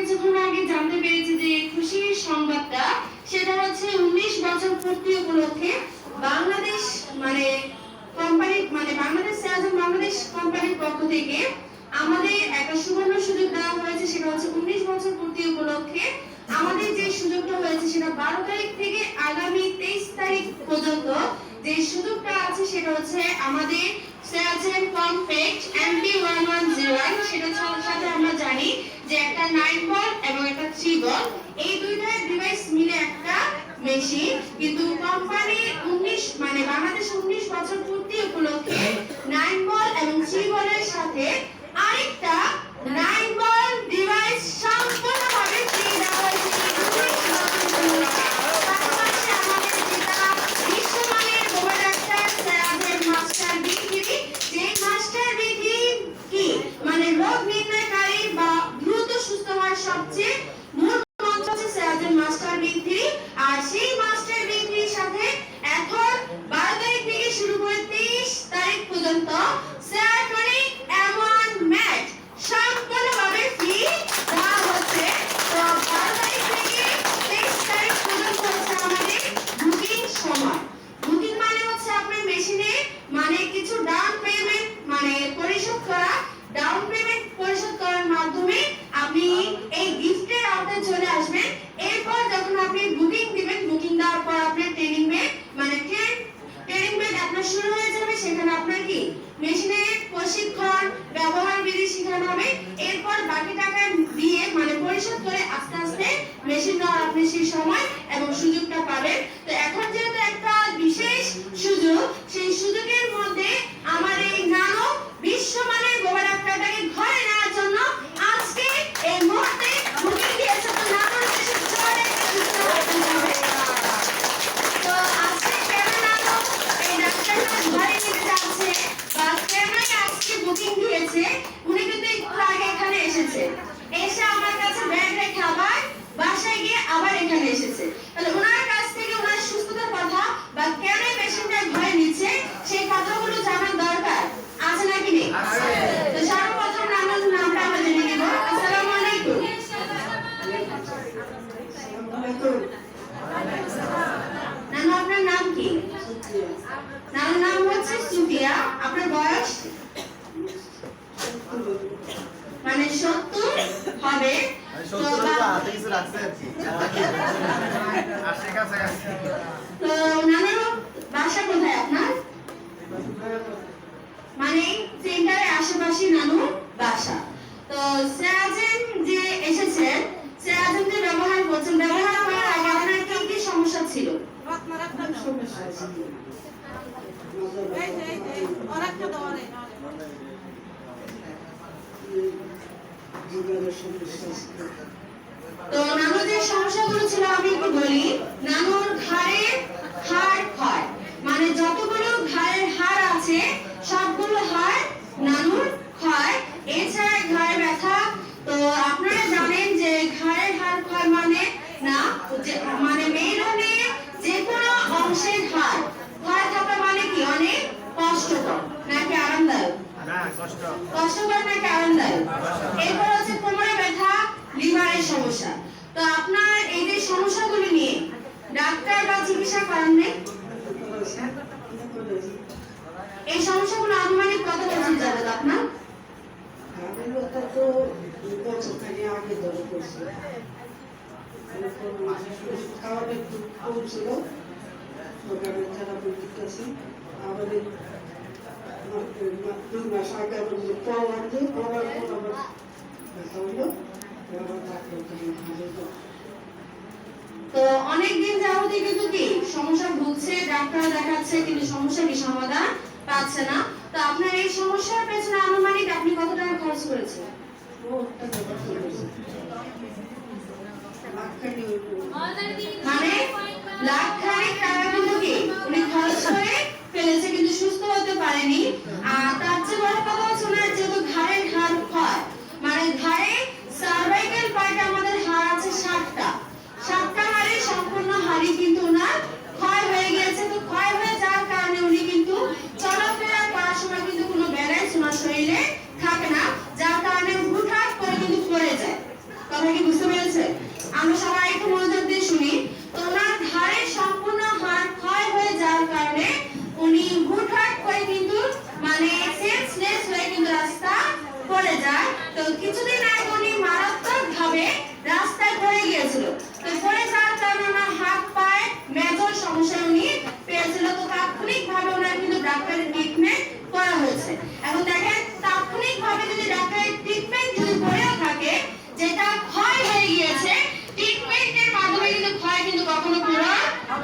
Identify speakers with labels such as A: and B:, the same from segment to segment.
A: কিছুক্ষণ আগে জানতে পেরেছি যে খুশির সংবাদটা, সেটা হচ্ছে উনিশ বছর পূর্তি উপলক্ষে বাংলাদেশ মানে কোম্পানি মানে বাংলাদেশ বাংলাদেশ কোম্পানির পক্ষ থেকে আমাদের একটা সুবর্ণ সুযোগ দেওয়া হয়েছে, সেটা হচ্ছে উনিশ বছর পূর্তি উপলক্ষে আমাদের যে সুযোগটা হয়েছে, সেটা বারো তারিখ থেকে আগামী তেইশ তারিখ পর্যন্ত যে সুযোগটা আছে, সেটা হচ্ছে আমাদের সেয়াজেন compact MP one one zero one সেটা সাথে আমরা যে একটা নাইন বল এবং একটা থ্রি বল এই দুইটা ডিভাইস মিলে একটা মেশিন কিন্তু কোম্পানি উনিশ মানে বাংলাদেশ উনিশ বছর পূর্তি উপলক্ষে নাইন বল এবং থ্রি বলের সাথে আরেকটা নাইন বল ডিভাইস সম্পূর্ণভাবে সত্তর হবে তো নানুর বাসা কোথায় আপনার? মানে সেন্টারের আশেপাশে নানুর বাসা। তো সিরাজেন যে এসেছেন সিরাজেন যে ব্যবহার করছেন ব্যবহার করার আগে আপনার কি কি সমস্যা ছিল? তো নানুর যে সমস্যাগুলো ছিল আমি একটু বলি, নানুর ঘাড়ের হাড় ক্ষয় মানে যতগুলো ঘাড়ের হাড় আছে, সবগুলো হাড় নানুর ক্ষয় এছাড়া ঘাড়ে ব্যথা, তো আপনারা জানেন যে ঘাড়ের হাড় ক্ষয় মানে না মানে মেরুনে যে কোনো অংশের হাড় ক্ষয় থাকা মানে কি অনেক কষ্টকর নাকি আরামদায়ক কষ্টকর নাকি আরামদায়ক এরপর হচ্ছে কোমরে ব্যথা লিভারের সমস্যা। তো আপনার এই যে সমস্যাগুলো নিয়ে ডাক্তার বা চিকিৎসা নেই? এই সমস্যাগুলো আনুমানিক কত বছর যাবে আপনার?
B: আমাদের
A: তো অনেক দিন কিন্তু কি? সমস্যা ভুগছে ডাক্তার দেখাচ্ছে কিন্তু সমস্যা কি? সমাধান পাচ্ছে না। তো আপনার এই সমস্যার পেছনে আনুমানিক আপনি কত টাকা খরচ করেছেন? মানে লাখ খানেক টাকা কিন্তু কি উনি খরচ করে ফেলেছে কিন্তু সুস্থ হতে পারেনি আর তার চেয়ে বড় কথা হচ্ছে ওনার যেহেতু ঘাড়ের হাড় ক্ষয় মানে ঘাড়ে সার্ভাইকাল পার্টে আমাদের হাড় আছে ষাটটা ষাটটা হাড়ে সম্পূর্ণ হাড়ি কিন্তু ওনার ক্ষয় হয়ে গিয়েছে তো ক্ষয় হয়ে যাওয়ার কারণে উনি কিন্তু চলাফেরা করার সময় কিন্তু কোনো ব্যালেন্স ওনার শরীরে থাকে না যার কারণে হুটহাট করে কিন্তু পড়ে যায় কথা বুঝতে পেরেছে? আমরা সবাই একটু মনোযোগ দিয়ে শুনি তো ওনার ঘাড়ের সম্পূর্ণ হাড় ক্ষয় হয়ে যাওয়ার কারণে উনি হুটহাট করে কিন্তু মানে সেন্সলেস হয়ে কিন্তু রাস্তা পড়ে যায় তো কিছুদিন আগে উনি মারাত্মক ভাবে রাস্তায় পড়ে গিয়েছিল তো পড়ে যাওয়ার কারণে ওনার হাত পায়ে মেজর সমস্যা উনি পেয়েছিল তো তাৎক্ষণিক ভাবে ওনার কিন্তু ডাক্তারের ট্রিটমেন্ট করা হয়েছে এখন দেখেন তাৎক্ষণিক ভাবে যদি ডাক্তারের ট্রিটমেন্ট যদি করেও থাকে যেটা ক্ষয় হয়ে গিয়েছে ট্রিটমেন্টের মাধ্যমে কিন্তু ক্ষয় কিন্তু কখনো পুরো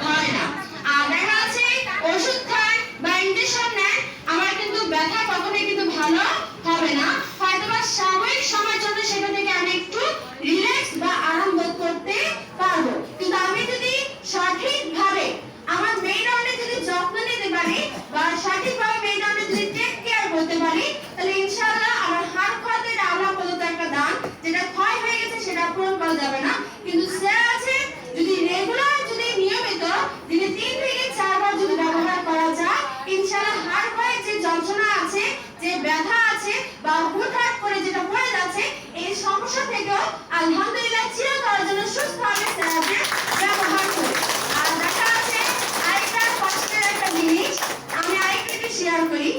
A: হয় না আর দেখা যাচ্ছে ওষুধ খান বা ইনজেকশন নেন আমার কিন্তু ব্যথা কখনোই কিন্তু ভালো হবে না হয়তোবা সাময়িক সময়ের জন্য সেটা থেকে আমি একটু রিল্যাক্স বা আরাম বোধ করতে পারব কিন্তু আমি যদি সঠিকভাবে আমার মেইন রাউন্ডে যদি যত্ন নিতে পারি বা সঠিকভাবে মেইন রাউন্ডে যদি টেক কেয়ার করতে পারি তাহলে ইনশাআল্লাহ আমার হাত ক্ষয়তে এটা আল্লাহ প্রদত্ত একটা দান যেটা ক্ষয় হয়ে গেছে সেটা পূরণ করা যাবে না কিন্তু স্যার আছে যদি রেগুলার যদি নিয়মিত দিনে তিন থেকে চারবার যদি ব্যবহার করা যায় ইনশাআল্লাহ হাড় ক্ষয়ের যে যন্ত্রণা আছে যে ব্যথা আছে বা হুটহাট করে যেটা পড়ে যাচ্ছে এই সমস্যা থেকেও আলহামদুলিল্লাহ চিরতরের জন্য সুস্থভাবে স্যারকে ব্যবহার করি আর দেখা আছে আরেকটা কষ্টের একটা জিনিস আমি আরেকটা একটু শেয়ার করি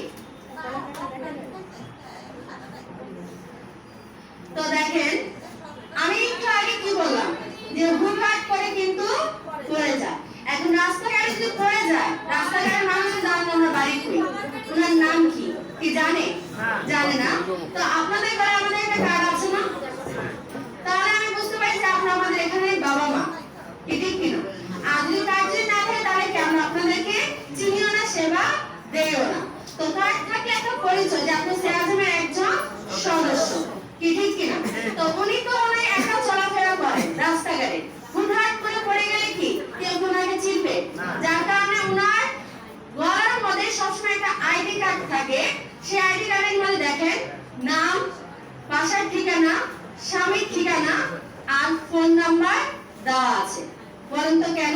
A: তো দেখেন আমি একটু আগে কি বললাম যে হুটহাট করে কিন্তু পড়ে যায় এখন রাস্তাঘাটে যদি পড়ে যায় রাস্তাঘাটের মানুষ জানেন আমরা বাড়ি করি ওনার নাম কি কি জানে জানে না তো আপনাদের ঘরে আমাদের একটা কার্ড আছে না তাহলে আমি বুঝতে পারি যে আপনারা আমাদের এখানে বাবা মা কি ঠিক কিনা আর যদি কার্ড যদি না থাকে তাহলে কি আমরা আপনাদেরকে চিনিও না সেবা দেইও না তো কার্ড থাকলে একটা পরিচয় যে আপনি সেরাজমের একজন সদস্য, কি ঠিক কিনা? তো উনি তো উনি একা চলাফেরা করেন রাস্তাঘাটে। হুটহাট করে পড়ে গেলে কি? কেউ ওনাকে চিনবে। যার কারণে ওনার গলার মধ্যে সবসময় একটা আইডি কার্ড থাকে। সেই আইডি কার্ডের মধ্যে দেখেন, নাম, বাসার ঠিকানা, স্বামীর ঠিকানা আর ফোন নাম্বার দেওয়া আছে। বলেন তো কেন?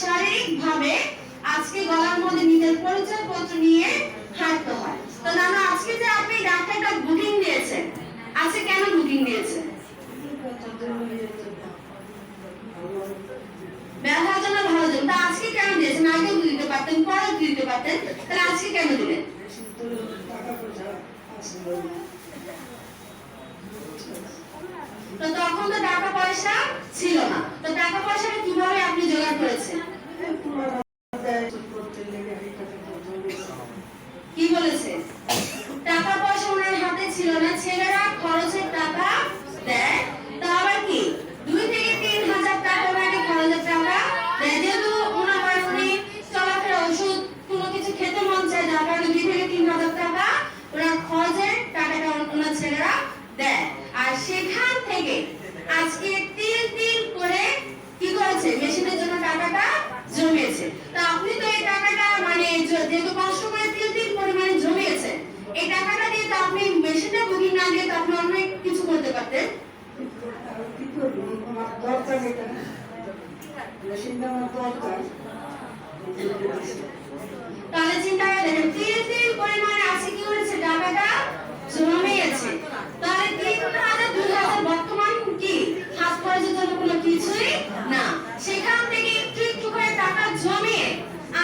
A: অসুস্থ শারীরিক ভাবে আজকে গলার মধ্যে নিজের পরিচয় পত্র নিয়ে হাঁটতে হয়। তো নানা, আজকে যে আপনি ডাক্তারটা বুকিং দিয়েছেন, আজকে কেন বুকিং দিয়েছেন? আজকে কেন দিয়েছেন? আগেও দিতে পারতেন পরেও দিতে পারতেন, তাহলে আজকে কেন দিলেন? তো তখন তো টাকা পয়সা ছিল না। তো টাকা পয়সাটা কীভাবে আপনি জোগাড় করেছেন? কি বলেছে? টাকা পয়সা ওনার হাতে ছিল না, ছেলেরা খরচের টাকা দেয়। তা আবার কি? দুই থেকে তিন হাজার টাকা ওনাকে খরচের টাকা দেয়। যেহেতু ওনার উনি চলাফেরা, ওষুধ, কোনো কিছু খেতে মন চায় যার কারণে দুই থেকে তিন হাজার টাকা ওনার খরচের টাকাটা ওনার ছেলেরা দেয় আর সেখান থেকে আজকে তিল তিল করে কি করেছে মেশিনের জন্য টাকাটা জমিয়েছে তা আপনি তো এই টাকাটা মানে য- যেহেতু কষ্ট করে তিল তিল পরিমাণে জমিয়েছেন এই টাকাটা দিয়ে তো আপনি মেশিনটা বুকিং না দিয়ে তো আপনি অনেক কিছু করতে পারতেন
B: কি করবি আমার দরকার এটা মেশিনটা আমার দরকার
A: তাহলে চিন্তা করে দেখেন তিল তিল পরিমাণে আছে কি করেছে টাকাটা জমিয়েছে তাহলে তিন হাজার দুই হাজার বর্তমান কি? হাত খরচের জন্য কোনো কিছুই না। সেখান থেকে একটু একটু করে টাকা জমিয়ে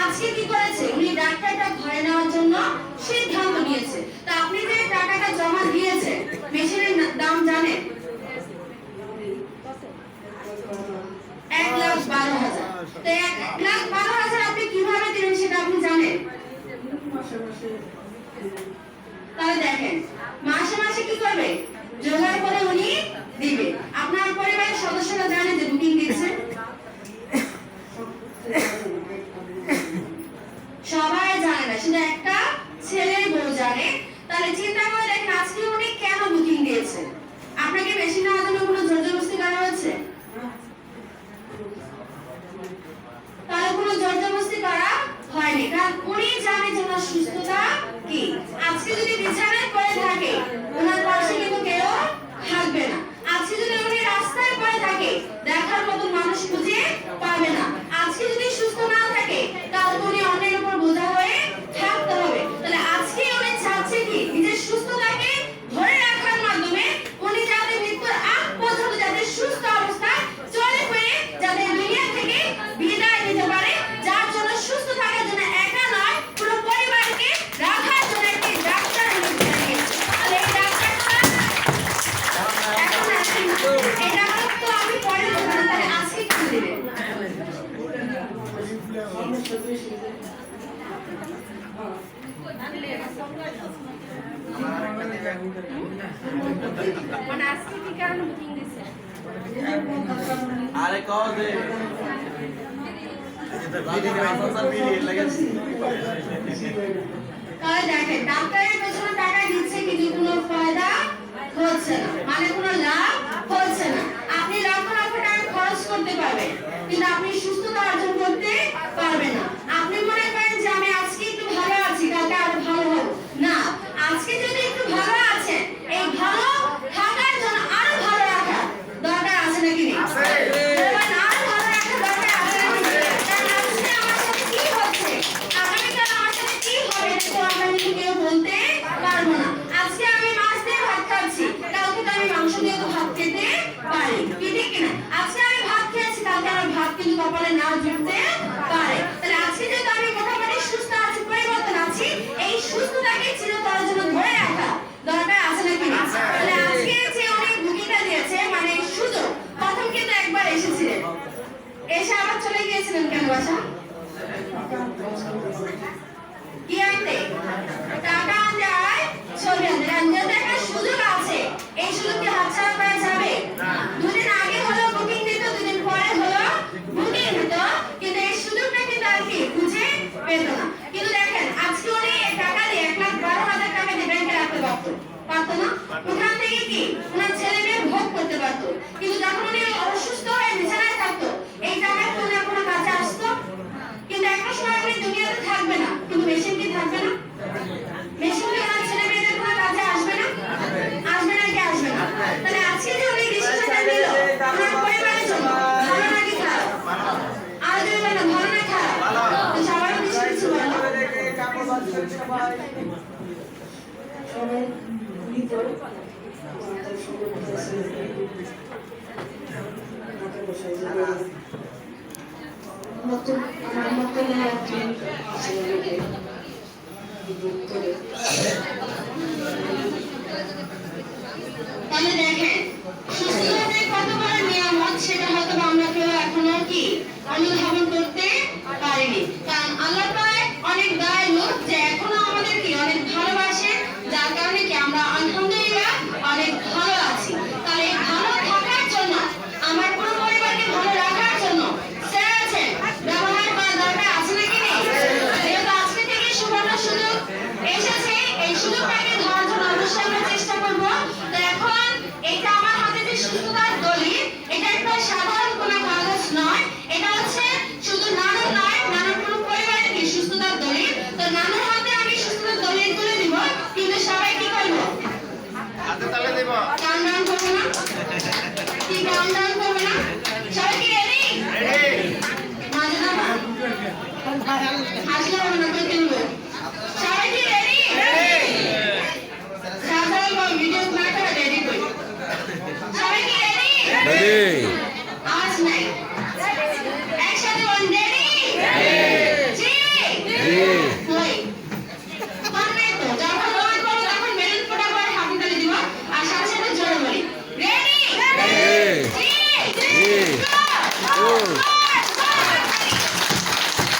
A: আজকে কি করেছে? উনি ডাক্তারটা ঘরে নেওয়ার জন্য সিদ্ধান্ত নিয়েছে। তা আপনি যে টাকাটা জমা দিয়েছেন, মেশিনের দাম জানেন এক লাখ বারো হাজার। আপনি কীভাবে দিলেন সেটা আপনি জানেন? তাহলে দেখেন, মাসে মাসে কি করবে? জোগাড় করে উনি দিবে। আপনার পরিবারের সদস্যরা জানে যে বুকিং দিচ্ছেন সবাই জানে না শুধু একটা ছেলের বউ জানে তাহলে চিন্তা করে দেখেন আজকে উনি কেন বুকিং দিয়েছেন আপনাকে বেশি নেওয়ার জন্য কোনো জোর জবরদস্তি করা হয়েছে পারবে না আজকে যদি সুস্থ না থাকে কাল তো উনি অন্যের উপর বোঝা হয়ে থাকতে হবে তাহলে আজকে উনি চাচ্ছে কি নিজের সুস্থতাকে ধরে রাখার মাধ্যমে উনি যাতে মৃত্যুর আগ পর্যন্ত যাতে সুস্থ অবস্থায় চলে ফিরে যাতে দুনিয়া থেকে বিদায় নিতে পারে যার জন্য সুস্থ থাকার জন্য একা নয় পুরো পরিবারকে রাখার জন্য একটি ডাক্তার হলো তাহলে এই ডাক্তারটা এখন আসেন না। এটা তো আমি পরে বলব তাহলে আজকে কি দিবেন
B: সমস্যা বেশি যে
A: মানে আজকে কি কারণে বুকিং দিছে দেখেন টাকা কোনো ফায়দা? মানে কোনো লাভ আপনি লক্ষ টাকা খরচ করতে পারবেন, কিন্তু আপনি সুস্থতা অর্জন করতে পারবেন না আপনি মনে করেন যে আমি আজকে একটু ভালো আছি কালকে আরও ভালো হব না আজকে যদি একটু ভালো আছেন এই ভালো থাকার জন্য আরও ভালো রাখা দরকার আছে নাকি নেই? বলবেন, আরও ভালো রাখার দরকার আছে নাকি নেই? কারণ আজকে আমার সাথে কি হচ্ছে আগামীকাল আমার সাথে কি হবে এটা তো আমরা কিন্তু কেউ বলতে পারব না আজকে আমি মাছ দিয়ে ভাত খাচ্ছি কালকে তো আমি মাংস দিয়ে তো ভাত খেতে পারি কি ঠিক কিনা আজকে আমি ভাত খেয়েছি কালকে আমার ভাত কিন্তু কপালে নাও জুটতে পারে তাহলে আজকে যেহেতু আমি মোটামুটি সুস্থ আছি পরিবর্তন আছি এই সুস্থতাকে চিরতরের জন্য ধরে রাখা দরকার আছে নাকি না তাহলে আজকে যে উনি ভূমিকা দিয়েছে মানে সুযোগ প্রথম কিন্তু একবার এসেছিলেন এসে আবার চলে কেন বাসা? কি টাকা সুযোগ আছে। এই সুযোগ কি হাতছাড়া করা যাবে? আগে হলো বুকিং দিত পরে হলো বুকিং দিত। কিন্তু এই আর কি খুঁজে পেত না। কিন্তু দেখেন, আজকে উনি টাকা দিয়ে এক লাখ বারো হাজার টাকা দিয়ে ব্যাংকে রাখতে পারতো। পারতো না? ওখান থেকে কি? ওনার ছেলে মেয়ে ভোগ করতে পারতো। কিন্তু যখন উনি অসুস্থ হয়ে বিছানায় থাকতো এই টাকায় তো উনি কোনো কাজে আসতো কিন্তু একটা সময় উনি দুনিয়াতে থাকবে না কিন্তু মেশিন কি থাকবে না মেশিন কি ওনার ছেলে মেয়েদের কোনো কাজে আসবে না আসবে না কি আসবে না তাহলে আজকে যে উনি ডিসিশনটা নিল ওনার পরিবারের জন্য ভালো নাকি খারাপ আর যদি বলেন ভালো না খারাপ তো সবার বেশি কিছু বলো
B: সবাই মৃত আমাদের সমস্যা আছে টাকা পয়সা যাবে নতুন আমার
A: নিয়ামত সেটা হয়তো আমরা কেউ এখনও কি অনুধাবন করতে পারিনি কারণ আল্লাহ পায় অনেক দয়ালু যে এখনও আমাদের কি অনেক ভালোবাসে যার কারণে কি আমরা আলহামদুলিল্লাহ অনেক ভালো আছি তাহলে এই ভালো থাকার জন্য আমার পুরো পরিবারকে ভালো রাখার জন্য স্যার আছেন ব্যবহার করা দরকার আছে নাকি নেই যেহেতু আজকে থেকে সুবর্ণ সুযোগ এসেছে এই সুযোগটাকে ধরার জন্য অবশ্যই আমরা চেষ্টা করব। তো এখন এটা আমার হাতে যে সুস্থতার দলিল এটা একটা সাধারণ কোনো কাগজ নয়। এটা হচ্ছে শুধু নানুর নয় নানুর পুরো পরিবারের কি সুস্থতার দলিল তো নানুর হাতে আমি সুস্থতার দলিল তুলে দিব কিন্তু সবাই কি করব? কাউন্টডাউন করব না? কি কাউন্টডাউন করব না? সবাই কি রেডি মাঝে না আসলে হবে না করে তুলবো